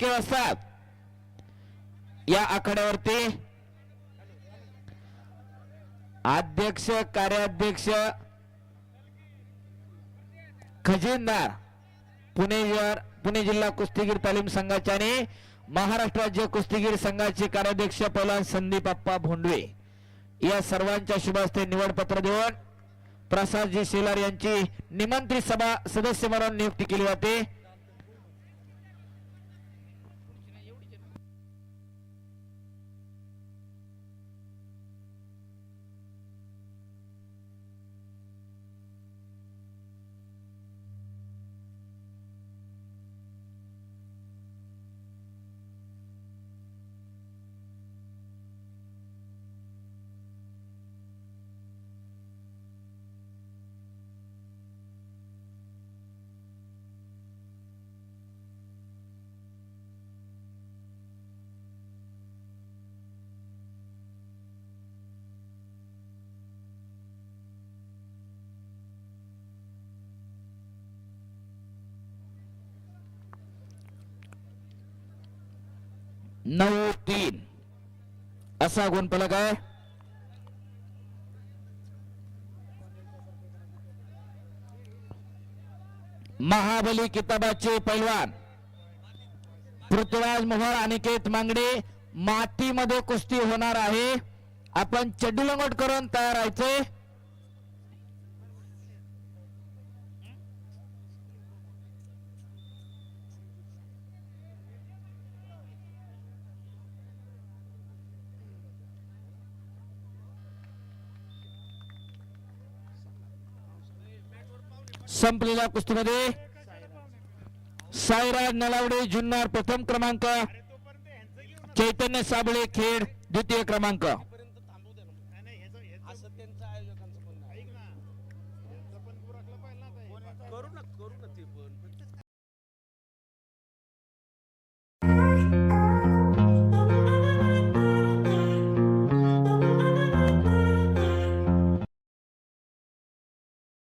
फलके असतात या आखाड्यावरती अध्यक्ष कार्याध्यक्ष खजिनदार पुणे शहर पुणे जिल्हा कुस्तीगीर तालीम संघाचे आणि महाराष्ट्र राज्य कुस्तीगीर संघाचे कार्याध्यक्ष पहिला संदीप अप्पा भोंडवे. या सर्वांच्या शुभास्ते निवडपत्र देऊन प्रसादजी शेलार यांची निमंत्रित सभा सदस्य म्हणून नियुक्ती केली जाते. नऊ तीन असा गुणफलक आहे? महाबली किताबाचे पैलवान. पृथ्वीराज मोहर अनिकेत मांगडे मातीमध्ये कुस्ती होणार आहे. आपण चड्डी लंगोट करून तयार व्हायचे संपलेल्या कुस्तीमध्ये साईराज नलावडे जुन्नर प्रथम क्रमांक चैतन्य साबळे खेड द्वितीय क्रमांक.